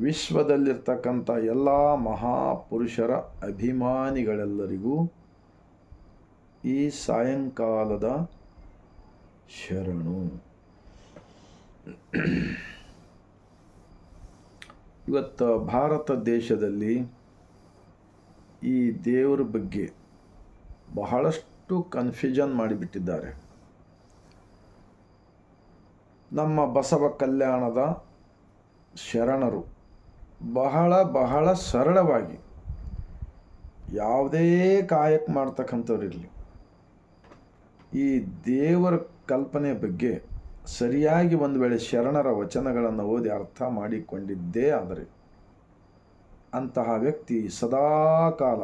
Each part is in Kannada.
ವಿಶ್ವದಲ್ಲಿರ್ತಕ್ಕಂಥ ಎಲ್ಲ ಮಹಾಪುರುಷರ ಅಭಿಮಾನಿಗಳೆಲ್ಲರಿಗೂ ಈ ಸಾಯಂಕಾಲದ ಶರಣು. ಇವತ್ತು ಭಾರತ ದೇಶದಲ್ಲಿ ಈ ದೇವರ ಬಗ್ಗೆ ಬಹಳಷ್ಟು ಕನ್ಫ್ಯೂಷನ್ ಮಾಡಿಬಿಟ್ಟಿದ್ದಾರೆ. ನಮ್ಮ ಬಸವ ಕಲ್ಯಾಣದ ಶರಣರು ಬಹಳ ಬಹಳ ಸರಳವಾಗಿ ಯಾವುದೇ ಕಾಯಕ ಮಾಡ್ತಕ್ಕಂಥವ್ರಿರಲಿ ಈ ದೇವರ ಕಲ್ಪನೆ ಬಗ್ಗೆ ಸರಿಯಾಗಿ ಒಂದು ವೇಳೆ ಶರಣರ ವಚನಗಳನ್ನು ಓದಿ ಅರ್ಥ ಮಾಡಿಕೊಂಡಿದ್ದೇ ಆದರೆ ಅಂತಹ ವ್ಯಕ್ತಿ ಸದಾಕಾಲ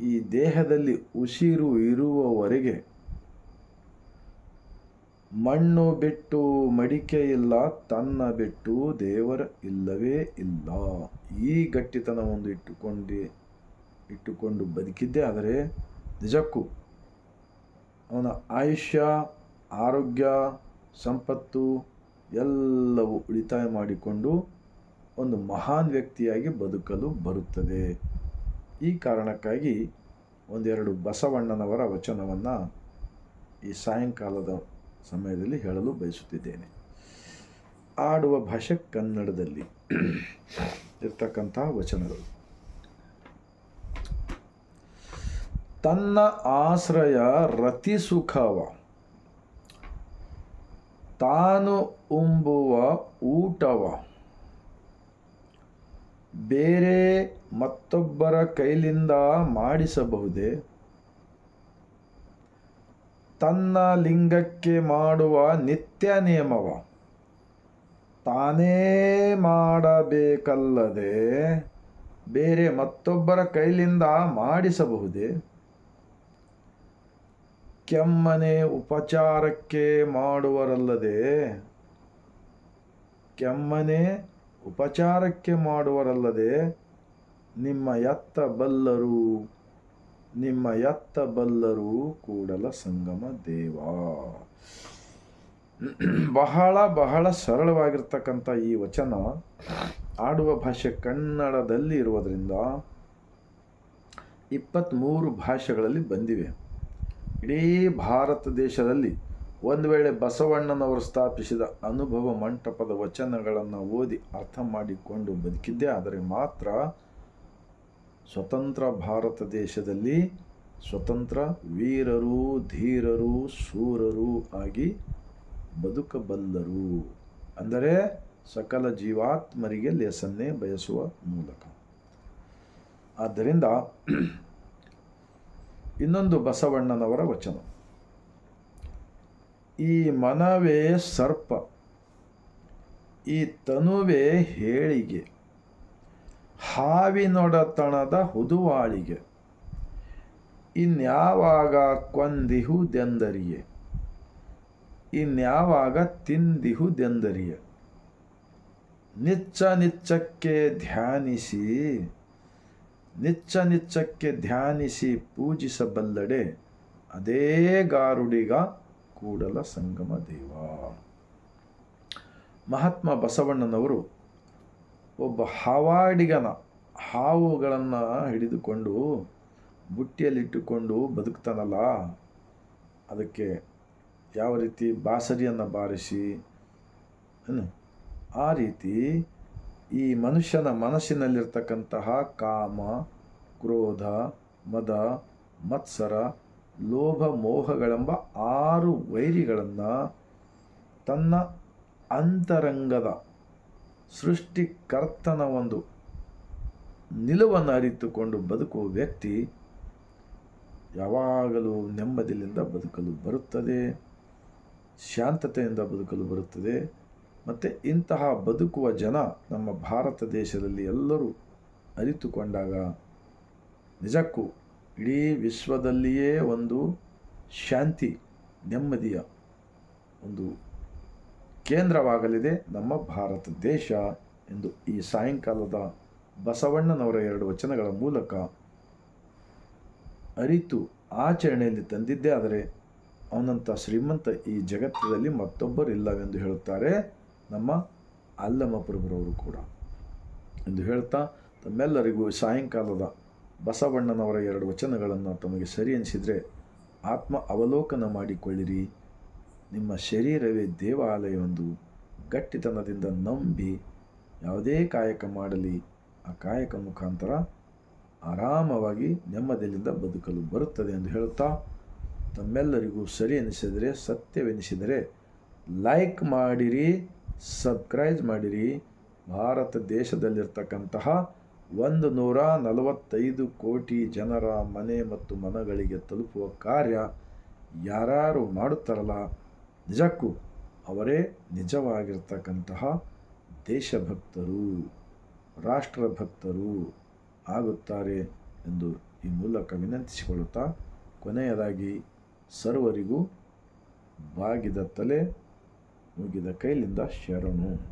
ಈ ದೇಹದಲ್ಲಿ ಉಸಿರು ಇರುವವರೆಗೆ ಮಣ್ಣು ಬಿಟ್ಟು ಮಡಿಕೆ ಇಲ್ಲ, ತನ್ನ ಬಿಟ್ಟು ದೇವರ ಇಲ್ಲವೇ ಇಲ್ಲ. ಈ ಗಟ್ಟಿತನ ಒಂದು ಇಟ್ಟುಕೊಂಡು ಇಟ್ಟುಕೊಂಡು ಬದುಕಿದ್ದೇ. ಆದರೆ ನಿಜಕ್ಕೂ ಅವನ ಆಯುಷ್ಯ, ಆರೋಗ್ಯ, ಸಂಪತ್ತು ಎಲ್ಲವೂ ಉಳಿತಾಯ ಮಾಡಿಕೊಂಡು ಒಂದು ಮಹಾನ್ ವ್ಯಕ್ತಿಯಾಗಿ ಬದುಕಲು ಬರುತ್ತದೆ. ಈ ಕಾರಣಕ್ಕಾಗಿ ಒಂದೆರಡು ಬಸವಣ್ಣನವರ ವಚನವನ್ನು ಈ ಸಾಯಂಕಾಲದ ಸಮಯದಲ್ಲಿ ಹೇಳಲು ಬಯಸುತ್ತಿದ್ದೇನೆ. ಆಡುವ ಭಾಷೆ ಕನ್ನಡದಲ್ಲಿ ಇರ್ತಕ್ಕಂತಹ ವಚನಗಳು. ತನ್ನ ಆಶ್ರಯ ರತಿ ಸುಖವ. ತಾನು ಉಂಬುವ ಊಟವ. ಬೇರೆ ಮತ್ತೊಬ್ಬರ ಕೈಲಿಂದ ಮಾಡಿಸಬಹುದೇ? ತನ್ನ ಲಿಂಗಕ್ಕೆ ಮಾಡುವ ನಿತ್ಯ ನಿಯಮವ. ತಾನೇ ಮಾಡಬೇಕಲ್ಲದೆ ಬೇರೆ ಮತ್ತೊಬ್ಬರ ಕೈಲಿಂದ ಮಾಡಿಸಬಹುದೇ? ಕೆಮ್ಮನೆ ಉಪಚಾರಕ್ಕೆ ಮಾಡುವರಲ್ಲದೆ ಕೆಮ್ಮನೆ ಉಪಚಾರಕ್ಕೆ ಮಾಡುವರಲ್ಲದೆ ನಿಮ್ಮ ಎತ್ತ ಬಲ್ಲರು. ನಿಮ್ಮ ಎತ್ತ ಬಲ್ಲರೂ ಕೂಡಲ ಸಂಗಮ ದೇವ. ಬಹಳ ಬಹಳ ಸರಳವಾಗಿರ್ತಕ್ಕಂಥ ಈ ವಚನ ಆಡುವ ಭಾಷೆ ಕನ್ನಡದಲ್ಲಿ ಇರುವುದರಿಂದ ಇಪ್ಪತ್ತ್ಮೂರು ಭಾಷೆಗಳಲ್ಲಿ ಬಂದಿವೆ. ಇಡೀ ಭಾರತ ದೇಶದಲ್ಲಿ ಒಂದು ವೇಳೆ ಬಸವಣ್ಣನವರು ಸ್ಥಾಪಿಸಿದ ಅನುಭವ ಮಂಟಪದ ವಚನಗಳನ್ನು ಓದಿ ಅರ್ಥ ಮಾಡಿಕೊಂಡು ಬದುಕಿದ್ದೆ, ಆದರೆ ಮಾತ್ರ ಸ್ವತಂತ್ರ ಭಾರತ ದೇಶದಲ್ಲಿ ಸ್ವತಂತ್ರ ವೀರರು, ಧೀರರು, ಶೂರರು ಆಗಿ ಬದುಕಬಲ್ಲರು ಅಂದರೆ ಸಕಲ ಜೀವಾತ್ಮರಿಗೆ ಲೇಸನ್ನೇ ಬಯಸುವ ಮೂಲಕ. ಆದ್ದರಿಂದ ಇನ್ನೊಂದು ಬಸವಣ್ಣನವರ ವಚನ. ಈ ಮನವೇ ಸರ್ಪ, ಈ ತನುವೇ ಹೇಳಿಗೆ. ಹಾವಿನೊಡತಣದ ಹುದುವಾಳಿಗೆ, ಇನ್ಯಾವಾಗ ಕೊಂದಿಹುದೆಂದರಿಯೆ? ಇನ್ಯಾವಾಗ ತಿಂದಿಹುದೆಂದರಿಯೆ? ನಿಚ್ಚ ನಿಚ್ಚಕ್ಕೆ ಧ್ಯಾನಿಸಿ, ನಿಚ್ಚ ನಿಚ್ಚಕ್ಕೆ ಧ್ಯಾನಿಸಿ ಪೂಜಿಸಬಲ್ಲಡೆ ಅದೇ ಗಾರುಡಿಗ ಕೂಡಲ ಸಂಗಮ ದೇವ. ಮಹಾತ್ಮ ಬಸವಣ್ಣನವರು ಒಬ್ಬ ಹಾವಾಡಿಗನ ಹಾವುಗಳನ್ನು ಹಿಡಿದುಕೊಂಡು ಬುಟ್ಟಿಯಲ್ಲಿಟ್ಟುಕೊಂಡು ಬದುಕ್ತಾನಲ್ಲ, ಅದಕ್ಕೆ ಯಾವ ರೀತಿ ಬಾಸರಿಯನ್ನು ಬಾರಿಸಿ? ಆ ರೀತಿ ಈ ಮನುಷ್ಯನ ಮನಸ್ಸಿನಲ್ಲಿರ್ತಕ್ಕಂತಹ ಕಾಮ, ಕ್ರೋಧ, ಮದ, ಮತ್ಸರ, ಲೋಭ, ಮೋಹಗಳೆಂಬ ಆರು ವೈರಿಗಳನ್ನು ತನ್ನ ಅಂತರಂಗದ ಸೃಷ್ಟಿಕರ್ತನ ಒಂದು ನಿಲುವನ್ನು ಅರಿತುಕೊಂಡು ಬದುಕುವ ವ್ಯಕ್ತಿ ಯಾವಾಗಲೂ ನೆಮ್ಮದಿಯಿಂದ ಬದುಕಲು ಬರುತ್ತದೆ, ಶಾಂತತೆಯಿಂದ ಬದುಕಲು ಬರುತ್ತದೆ. ಮತ್ತು ಇಂತಹ ಬದುಕುವ ಜನ ನಮ್ಮ ಭಾರತ ದೇಶದಲ್ಲಿ ಎಲ್ಲರೂ ಅರಿತುಕೊಂಡಾಗ ನಿಜಕ್ಕೂ ಇಡೀ ವಿಶ್ವದಲ್ಲಿಯೇ ಒಂದು ಶಾಂತಿ, ನೆಮ್ಮದಿಯ ಒಂದು ಕೇಂದ್ರವಾಗಲಿದೆ ನಮ್ಮ ಭಾರತ ದೇಶ ಎಂದು ಈ ಸಾಯಂಕಾಲದ ಬಸವಣ್ಣನವರ ಎರಡು ವಚನಗಳ ಮೂಲಕ ಅರಿತು ಆಚರಣೆಯಲ್ಲಿ ತಂದಿದ್ದೇ. ಆದರೆ ಅವನಂಥ ಶ್ರೀಮಂತ ಈ ಜಗತ್ತಿನಲ್ಲಿ ಮತ್ತೊಬ್ಬರಿಲ್ಲವೆಂದು ಹೇಳುತ್ತಾರೆ ನಮ್ಮ ಅಲ್ಲಮಪ್ರಭುರವರು ಕೂಡ ಎಂದು ಹೇಳ್ತಾ ತಮ್ಮೆಲ್ಲರಿಗೂ ಸಾಯಂಕಾಲದ ಬಸವಣ್ಣನವರ ಎರಡು ವಚನಗಳನ್ನು ತಮಗೆ ಸರಿ ಅನಿಸಿದರೆ ಆತ್ಮ ಅವಲೋಕನ ಮಾಡಿಕೊಳ್ಳಿರಿ. ನಿಮ್ಮ ಶರೀರವೇ ದೇವಾಲಯವೆಂದು ಗಟ್ಟಿತನದಿಂದ ನಂಬಿ ಯಾವುದೇ ಕಾಯಕ ಮಾಡಲಿ. ಆ ಕಾಯಕ ಮುಖಾಂತರ ಆರಾಮವಾಗಿ ನೆಮ್ಮದಿಯಿಂದ ಬದುಕಲು ಬರುತ್ತದೆ ಎಂದು ಹೇಳುತ್ತಾ ತಮ್ಮೆಲ್ಲರಿಗೂ ಸರಿ ಎನಿಸಿದರೆ, ಸತ್ಯವೆನಿಸಿದರೆ ಲೈಕ್ ಮಾಡಿರಿ ಸಬ್ಸ್ಕ್ರೈಬ್ ಮಾಡಿರಿ. ಭಾರತ ದೇಶದಲ್ಲಿರ್ತಕ್ಕಂತಹ ಒಂದು ನೂರ ನಲವತ್ತೈದು ಕೋಟಿ ಜನರ ಮನೆ ಮತ್ತು ಮನಗಳಿಗೆ ತಲುಪುವ ಕಾರ್ಯ ಯಾರು ಮಾಡುತ್ತಾರಲ್ಲ ನಿಜಕ್ಕೂ ಅವರೇ ನಿಜವಾಗಿರ್ತಕ್ಕಂತಹ ದೇಶಭಕ್ತರು, ರಾಷ್ಟ್ರಭಕ್ತರು ಆಗುತ್ತಾರೆ ಎಂದು ಈ ಮೂಲಕ ವಿನಂತಿಸಿಕೊಳ್ಳುತ್ತಾ ಕೊನೆಯದಾಗಿ ಸರ್ವರಿಗೂ ಬಾಗಿದ ತಲೆ, ಮುಗಿದ ಕೈಲಿಂದ ಶರಣು.